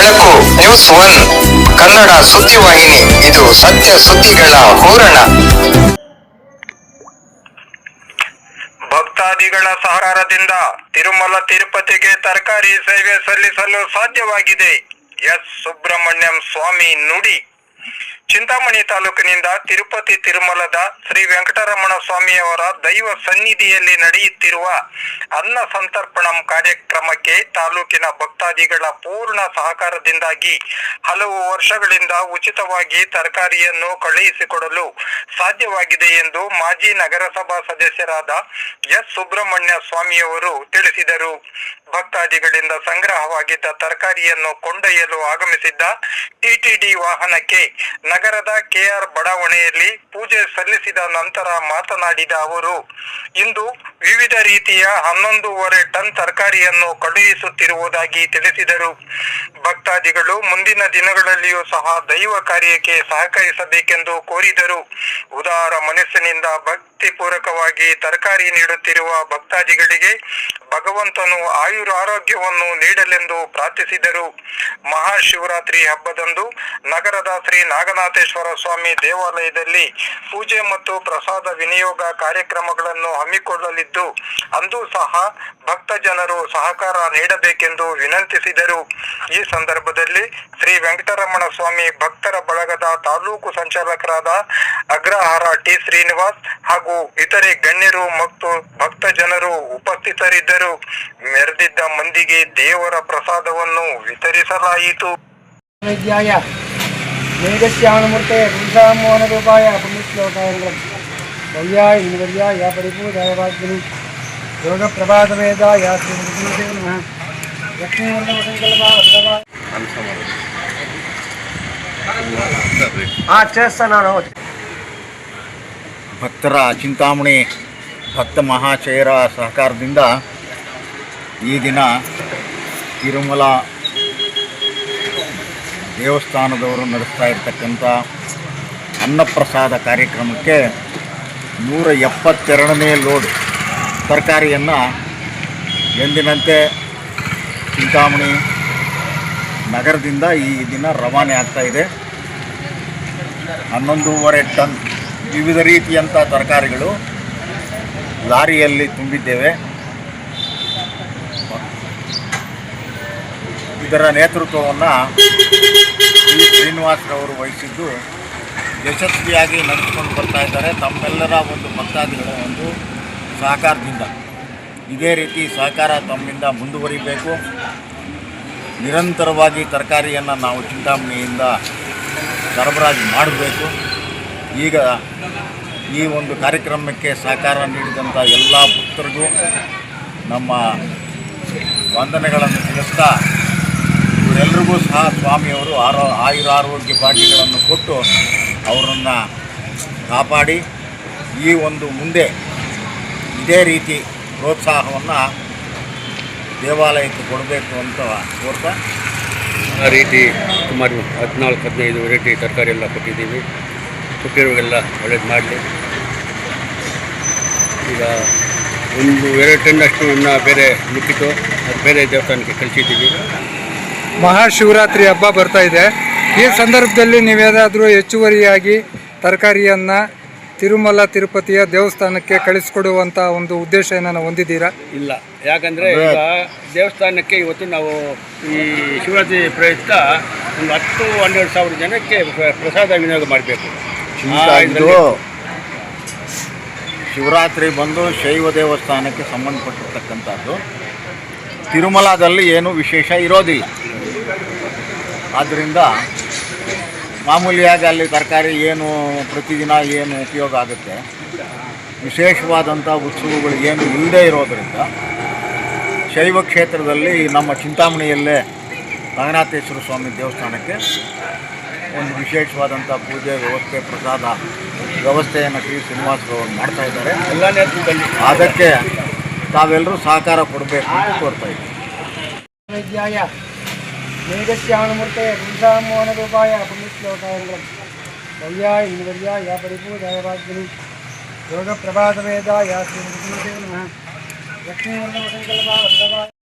ಬೆಳಕು news one. Kannada ಸುದ್ದಿವಾಹಿನಿ ಇದು ಸತ್ಯ ಸುದ್ದಿಗಳ ಪೂರಣ ಭಕ್ತಾದಿಗಳ ಸಹಕಾರದಿಂದ ತಿರುಮಲ ತಿರುಪತಿಗೆ ತರಕಾರಿ ಸೇವೆ ಸಲ್ಲಿಸಲು ಸಾಧ್ಯವಾಗಿದೆ. ಎಸ್. ಸುಬ್ರಹ್ಮಣ್ಯಂ ಸ್ವಾಮಿ ನುಡಿ. ಚಿಂತಾಮಣಿ ತಾಲೂಕಿನಿಂದ ತಿರುಪತಿ ತಿರುಮಲದ ಶ್ರೀ ವೆಂಕಟರಮಣ ಸ್ವಾಮಿಯವರ ದೈವ ಸನ್ನಿಧಿಯಲ್ಲಿ ನಡೆಯುತ್ತಿರುವ ಅನ್ನ ಸಂತರ್ಪಣಂ ಕಾರ್ಯಕ್ರಮಕ್ಕೆ ತಾಲೂಕಿನ ಭಕ್ತಾದಿಗಳ ಪೂರ್ಣ ಸಹಕಾರದಿಂದಾಗಿ ಹಲವು ವರ್ಷಗಳಿಂದ ಉಚಿತವಾಗಿ ತರಕಾರಿಯನ್ನು ಕಳುಹಿಸಿಕೊಡಲು ಸಾಧ್ಯವಾಗಿದೆ ಎಂದು ಮಾಜಿ ನಗರಸಭಾ ಸದಸ್ಯರಾದ ಎಸ್. ಸುಬ್ರಹ್ಮಣ್ಯ ಸ್ವಾಮಿಯವರು ತಿಳಿಸಿದರು. ಭಕ್ತಾದಿಗಳಿಂದ ಸಂಗ್ರಹವಾಗಿದ್ದ ತರಕಾರಿಯನ್ನು ಕೊಂಡೊಯ್ಯಲು ಆಗಮಿಸಿದ್ದ ಟಿಟಿಡಿ ವಾಹನಕ್ಕೆ ನಗರದ ಕೆಆರ್ ಬಡಾವಣೆಯಲ್ಲಿ ಪೂಜೆ ಸಲ್ಲಿಸಿದ ನಂತರ ಮಾತನಾಡಿದ ಅವರು, ಇಂದು ವಿವಿಧ ರೀತಿಯ ಹನ್ನೊಂದೂವರೆ ಟನ್ ತರಕಾರಿಯನ್ನು ಕಳುಹಿಸುತ್ತಿರುವುದಾಗಿ ತಿಳಿಸಿದರು. ಭಕ್ತಾದಿಗಳು ಮುಂದಿನ ದಿನಗಳಲ್ಲಿಯೂ ಸಹ ದೈವ ಕಾರ್ಯಕ್ಕೆ ಸಹಕರಿಸಬೇಕೆಂದು ಕೋರಿದರು. ಉದಾರ ಮನಸ್ಸಿನಿಂದ ಭಕ್ತಿಪೂರ್ವಕವಾಗಿ ತರಕಾರಿ ನೀಡುತ್ತಿರುವ ಭಕ್ತಾದಿಗಳಿಗೆ ಭಗವಂತನು ಆಯುರ ಆರೋಗ್ಯವನ್ನು ನೀಡಲೆಂದು ಪ್ರಾರ್ಥಿಸಿದರು. ಮಹಾಶಿವರಾತ್ರಿ ಹಬ್ಬದಂದು ನಗರದ ಶ್ರೀ ನಾಗನಾಥೇಶ್ವರ ಸ್ವಾಮಿ ದೇವಾಲಯದಲ್ಲಿ ಪೂಜೆ ಮತ್ತು ಪ್ರಸಾದ ವಿನಿಯೋಗ ಕಾರ್ಯಕ್ರಮಗಳನ್ನು ಹಮ್ಮಿಕೊಳ್ಳಲಿದ್ದು, ಅಂದು ಸಹ ಭಕ್ತ ಜನರು ಸಹಕಾರ ನೀಡಬೇಕೆಂದು ವಿನಂತಿಸಿದರು. ಈ ಸಂದರ್ಭದಲ್ಲಿ ಶ್ರೀ ವೆಂಕಟರಮಣ ಸ್ವಾಮಿ ಭಕ್ತರ ಬಳಗದ ತಾಲೂಕು ಸಂಚಾಲಕರಾದ ಅಗ್ರಹಾರ ಟಿ ಶ್ರೀನಿವಾಸ್ ಹಾಗೂ ಹಾಗೂ ಇತರೆ ಗಣ್ಯರು ಮತ್ತು ಭಕ್ತ ಜನರು ಉಪಸ್ಥಿತರಿದ್ದರು ಮೆರೆದಿದ್ದ ಮಂದಿಗೆ ದೇವರ ಪ್ರಸಾದವನ್ನು ವಿತರಿಸಲಾಯಿತು. ವೇದಶ್ಯಾಮೂರ್ತೆ ಪುರುಷಾಮೋಹನ ರೂಪಾಯ ಪುಣ್ಯಶ್ಲೋಕಾಯಗಳು ವಯ್ಯಾ ಯಾ ಯೋಗ ವೇದ ಯಾ ಭಕ್ತರ ಚಿಂತಾಮಣಿ, ಭಕ್ತ ಮಹಾಶಯರ ಸಹಕಾರದಿಂದ ಈ ದಿನ ತಿರುಮಲ ದೇವಸ್ಥಾನದವರು ನಡೆಸ್ತಾ ಇರ್ತಕ್ಕಂಥ ಅನ್ನಪ್ರಸಾದ ಕಾರ್ಯಕ್ರಮಕ್ಕೆ ನೂರ ಎಪ್ಪತ್ತೆರಡನೇ ಲೋಡ್ ತರಕಾರಿಯನ್ನು ಎಂದಿನಂತೆ ಚಿಂತಾಮಣಿ ನಗರದಿಂದ ಈ ದಿನ ರವಾನೆ ಆಗ್ತಾಯಿದೆ ಹನ್ನೊಂದೂವರೆ ಟನ್ ವಿವಿಧ ರೀತಿಯಂಥ ತರಕಾರಿಗಳು ಲಾರಿಯಲ್ಲಿ ತುಂಬಿದ್ದೇವೆ. ಇದರ ನೇತೃತ್ವವನ್ನು ಶ್ರೀ ಶ್ರೀನಿವಾಸರವರು ವಹಿಸಿದ್ದು ಯಶಸ್ವಿಯಾಗಿ ನಡೆಸಿಕೊಂಡು ಬರ್ತಾ ಇದ್ದಾರೆ. ತಮ್ಮೆಲ್ಲರ ಒಂದು ಭಕ್ತಾದಿಗಳ ಒಂದು ಸಹಕಾರದಿಂದ. ಇದೇ ರೀತಿ ಸಹಕಾರ ತಮ್ಮಿಂದ ಮುಂದುವರಿಬೇಕು. ನಿರಂತರವಾಗಿ ತರಕಾರಿಯನ್ನು ನಾವು ಚಿಂತಾಮಣಿಯಿಂದ ಸರಬರಾಜು ಮಾಡಬೇಕು. ಈಗ ಈ ಒಂದು ಕಾರ್ಯಕ್ರಮಕ್ಕೆ ಸಹಕಾರ ನೀಡಿದಂಥ ಎಲ್ಲ ಭಕ್ತರಿಗೂ ನಮ್ಮ ವಂದನೆಗಳನ್ನು ತಿಳಿಸ್ತಾ ಇವರೆಲ್ಲರಿಗೂ ಸಹ ಸ್ವಾಮಿಯವರು ಆರೋ ಆಯುರಾರೋಗ್ಯ ಭಾಗ್ಯಗಳನ್ನು ಕೊಟ್ಟು ಅವರನ್ನು ಕಾಪಾಡಿ ಈ ಒಂದು ಮುಂದೆ ಇದೇ ರೀತಿ ಪ್ರೋತ್ಸಾಹವನ್ನು ದೇವಾಲಯಕ್ಕೆ ಕೊಡಬೇಕು ಅಂತ ಕೋರ್ತಾ ಆ ರೀತಿ ಸುಮಾರು ಹದಿನಾಲ್ಕು, ಹದಿನೈದು ವೆರೈಟಿ ತರಕಾರಿ ಎಲ್ಲ ಕೊಟ್ಟಿದ್ದೀವಿ. ಕೊಟ್ಟಿರೋರಿಗೆಲ್ಲ ಒಳ್ಳೇದು ಮಾಡಲಿ. ಈಗ ಒಂದು ಎರಡು ಟನ್ನಷ್ಟು ಅನ್ನ ಬೇರೆ ಮಿಕ್ಕಿತು ಅದು ಬೇರೆ ದೇವಸ್ಥಾನಕ್ಕೆ ಕಳಿಸಿದ್ದೀವಿ. ಮಹಾಶಿವರಾತ್ರಿ ಹಬ್ಬ ಬರ್ತಾ ಇದೆ. ಈ ಸಂದರ್ಭದಲ್ಲಿ ನೀವೇನಾದರೂ ಹೆಚ್ಚುವರಿಯಾಗಿ ತರಕಾರಿಯನ್ನು ತಿರುಮಲ ತಿರುಪತಿಯ ದೇವಸ್ಥಾನಕ್ಕೆ ಕಳಿಸ್ಕೊಡುವಂಥ ಒಂದು ಉದ್ದೇಶ ಏನಾನ ಹೊಂದಿದ್ದೀರಾ? ಇಲ್ಲ. ಯಾಕಂದರೆ ಈಗ ದೇವಸ್ಥಾನಕ್ಕೆ ಇವತ್ತು ನಾವು ಈ ಶಿವರಾತ್ರಿ ಪ್ರಯುಕ್ತ ಒಂದು ಹತ್ತು ಹನ್ನೆರಡು ಸಾವಿರ ಜನಕ್ಕೆ ಪ್ರ- ಪ್ರಸಾದ ವಿನಿಯೋಗ ಮಾಡಬೇಕು. ಇದು ಶಿವರಾತ್ರಿ ಬಂದು ಶೈವ ದೇವಸ್ಥಾನಕ್ಕೆ ಸಂಬಂಧಪಟ್ಟಿರ್ತಕ್ಕಂಥದ್ದು. ತಿರುಮಲದಲ್ಲಿ ಏನು ವಿಶೇಷ ಇರೋದಿಲ್ಲ. ಆದ್ದರಿಂದ ಮಾಮೂಲಿಯಾಗಿ ಅಲ್ಲಿ ತರಕಾರಿ ಏನು ಪ್ರತಿದಿನ ಏನು ಉಪಯೋಗ ಆಗುತ್ತೆ. ವಿಶೇಷವಾದಂಥ ಉತ್ಸವಗಳು ಏನು ಇಲ್ಲದೇ ಇರೋದರಿಂದ ಶೈವ ಕ್ಷೇತ್ರದಲ್ಲಿ ನಮ್ಮ ಚಿಂತಾಮಣಿಯಲ್ಲೇ ರಂಗನಾಥೇಶ್ವರ ಸ್ವಾಮಿ ದೇವಸ್ಥಾನಕ್ಕೆ ಒಂದು ವಿಶೇಷವಾದಂಥ ಪೂಜೆ ವ್ಯವಸ್ಥೆ ಪ್ರಸಾದ ವ್ಯವಸ್ಥೆಯನ್ನು ಶ್ರೀ ಶ್ರೀನಿವಾಸರವರು ಮಾಡ್ತಾ ಇದ್ದಾರೆ. ಎಲ್ಲ ನೇತೃತ್ವದಲ್ಲಿ. ಅದಕ್ಕೆ ತಾವೆಲ್ಲರೂ ಸಹಕಾರ ಕೊಡಬೇಕು ಅಂತ ಕೋರ್ತಾ ಇದ್ದೀವಿ. ವೈದ್ಯಾಯ ಯೋಗ ಪ್ರಭಾತ ವೇದ ಯಾ ಶ್ರೀ ನಮಃ. ಲಕ್ಷ್ಮೀ ಸಂಕಲ್ಪ